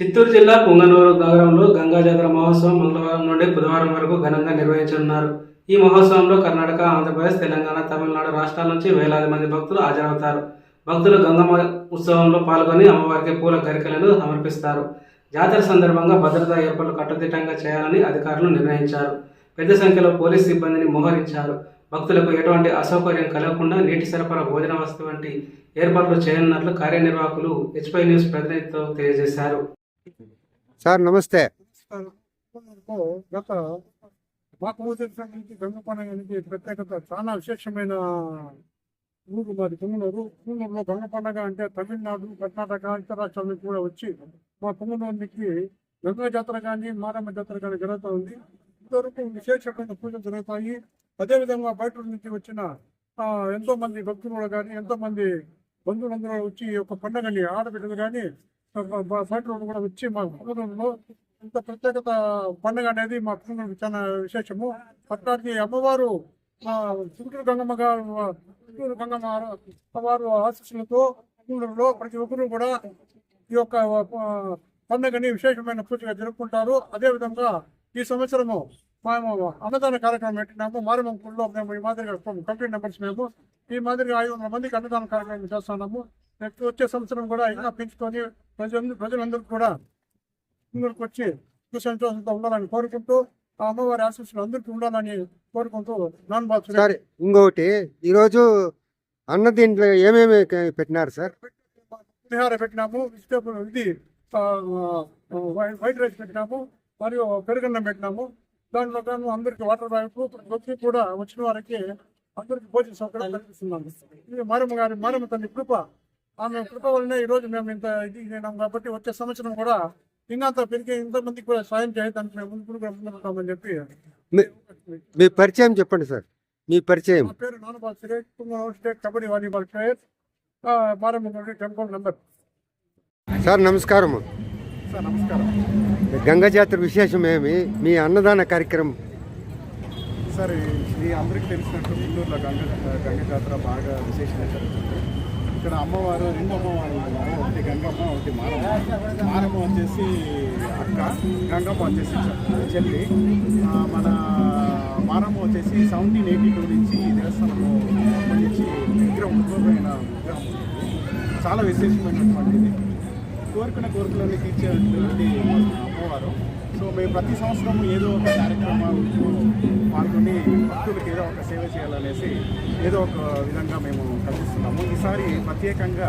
చిత్తూరు జిల్లా పుంగనూరు నగరంలో గంగా జాతర మహోత్సవం మంగళవారం నుండి బుధవారం వరకు ఘనంగా నిర్వహించనున్నారు. ఈ మహోత్సవంలో కర్ణాటక ఆంధ్రప్రదేశ్ తెలంగాణ తమిళనాడు రాష్ట్రాల నుంచి వేలాది మంది భక్తులు హాజరవుతారు. భక్తులు గంగమ్మ ఉత్సవంలో పాల్గొని అమ్మవారికి పూల గరికలను సమర్పిస్తారు. జాతర సందర్భంగా భద్రతా ఏర్పాట్లు కట్టుదిట్టంగా చేయాలని అధికారులు నిర్ణయించారు. పెద్ద సంఖ్యలో పోలీస్ సిబ్బందిని మోహరించారు. భక్తులకు ఎటువంటి అసౌకర్యం కలగకుండా నీటి సరఫరా భోజన వసతి వంటి ఏర్పాట్లు చేయనున్నట్లు కార్యనిర్వాహకులు హెచ్పై న్యూస్ ప్రతినిధితో తెలియజేశారు. సార్ నమస్తే. నమస్కారం. గత మాకు సంబంధించి గంగ పండుగ అనేది ప్రత్యేకత చాలా విశేషమైన ఊరు మాది పుంగనూరు. పుంగనూరులో గంగ పండుగ అంటే తమిళనాడు కర్ణాటక ఇతర రాష్ట్రాల నుంచి కూడా వచ్చి మా పుంగనూరుకి గంగా జాతర కానీ మారమ్మ జాతర కానీ జరుగుతూ ఉంది. ఇంతవరకు విశేషమైన పూజలు జరుగుతాయి. అదేవిధంగా బయట నుంచి వచ్చిన ఎంతోమంది ఎంతో మంది భక్తులు కానీ ఎంతో మంది బంధువులందరూ వచ్చి ఈ యొక్క పండుగని ఆడబిడ్డలు కానీ బయట వాళ్ళు కూడా వచ్చి మా కుటుంబంలో ఇంత ప్రత్యేకత పండుగ అనేది మా కుటుంబానికి చాలా విశేషము. అట్లాంటి అమ్మవారు మా చుట్టూరు గంగమ్మ గారు చుట్టూరు గంగమ్మ అమ్మవారు ఆశీస్సులతో కుటుంబంలో ప్రతి ఒక్కరూ కూడా ఈ యొక్క పండుగని విశేషమైన పూజగా జరుపుకుంటారు. అదేవిధంగా ఈ సంవత్సరము మేము అన్నదాన కార్యక్రమం పెట్టినాము. మారిమంకుల్లో మేము ఈ మాదిరిగా కంప్లీట్ నెంబర్స్ మేము ఈ మాదిరిగా ఐదు వందల మందికి అన్నదాన కార్యక్రమం చేస్తున్నాము. నెక్స్ట్ వచ్చే సంవత్సరం కూడా ఇంకా పెంచుకొని ప్రజలు ప్రజలందరూ కూడా ముందుకు వచ్చి సంతోషంతో ఉండాలని కోరుకుంటూ ఆ అమ్మవారి ఆశీస్సులు అందరికీ ఉండాలని కోరుకుంటూ నాన్ బాల్ సార్ ఇంకొకటి ఈరోజు అన్న దీంట్లో ఏమేమి పెట్టినారు సార్? పులిహార పెట్టినాము వెజిటేబుల్ ఇది వైట్ రైస్ పెట్టినాము మరియు పెరుగన్నం పెట్టినాము. దాంట్లో గాను అందరికి వాటర్ బ్యాగ్ ప్రతి కూడా వచ్చిన వారికి అందరికి భోజన సౌకర్యం కల్పిస్తున్నాము. ఇది మారమ్మ గారి మారమ్మ తల్లి కృప. ఆమె కృప వల్లనే ఈ రోజు మేము ఇంత ఇది అయినాం కాబట్టి వచ్చే సంవత్సరం కూడా ఇంకా అంత పెరిగి ఇంతమందికి కూడా సాయం చేయడానికి మేము ముందు కూడా ముందుంటామని చెప్పి మీ- మీ పరిచయం చెప్పండి సార్. మీ పరిచయం. నా పేరు నానబాల్ state Kunganur state kabaddi volleyball player Maramma temple number. Sir నమస్కారం సార్ నమస్కారం. గంగా జాతర విశేషం ఏమి? మీ అన్నదాన కార్యక్రమం. సార్ ఇది అందరికీ తెలిసినట్టు గుంటూరులో గంగ గంగ జాతర బాగా విశేషంగా జరుగుతుంది. ఇక్కడ అమ్మవారు రెండు అమ్మవారు ఉన్నారు. ఒకటి గంగమ్మ ఒకటి మారమ్మ. మారమ్మ వచ్చేసి అక్క గంగమ్మ వచ్చేసి చెల్లి. మన మారమ్మ వచ్చేసి సెవెంటీన్ ఎయిటీ టూ నుంచి దేవస్థానంలో నుంచి విగ్రహం ఉద్భవమైన విగ్రహం చాలా విశేషమైనటువంటిది. కోరుకున్న కోరికలన్నీ తీర్చేటువంటి మేము ప్రతి సంవత్సరం ఏదో ఒక కార్యక్రమాలు పాల్గొని భక్తులకు ఏదో ఒక సేవ చేయాలనేసి ఏదో ఒక విధంగా మేము కల్పిస్తున్నాము ఈసారి ప్రత్యేకంగా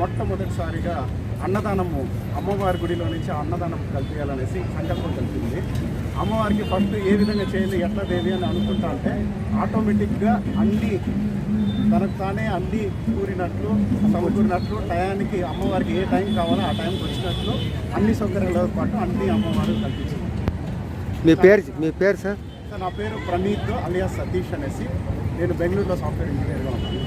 మొట్టమొదటిసారిగా అన్నదానము అమ్మవారి గుడిలో నుంచి అన్నదానం కల్పించాలనేసి సంకల్పం కలిపింది. అమ్మవారికి ఫస్ట్ ఏ విధంగా చేయాలి ఎట్లా దేవి అని అనుకుంటా అంటే ఆటోమేటిక్గా అన్ని తనకు తానే అన్ని కూరినట్లు సమకూరినట్లు టయానికి అమ్మవారికి ఏ టైం కావాలో ఆ టైంకి వచ్చినట్లు అన్ని సౌకర్యాలతో పాటు అన్ని అమ్మవారు కల్పించారు. మీ పేరు మీ పేరు సార్? నా పేరు ప్రణీత్ అలియా సతీష్ అనేసి. నేను బెంగళూరులో సాఫ్ట్వేర్ ఇంజనీర్గా ఉన్నాను.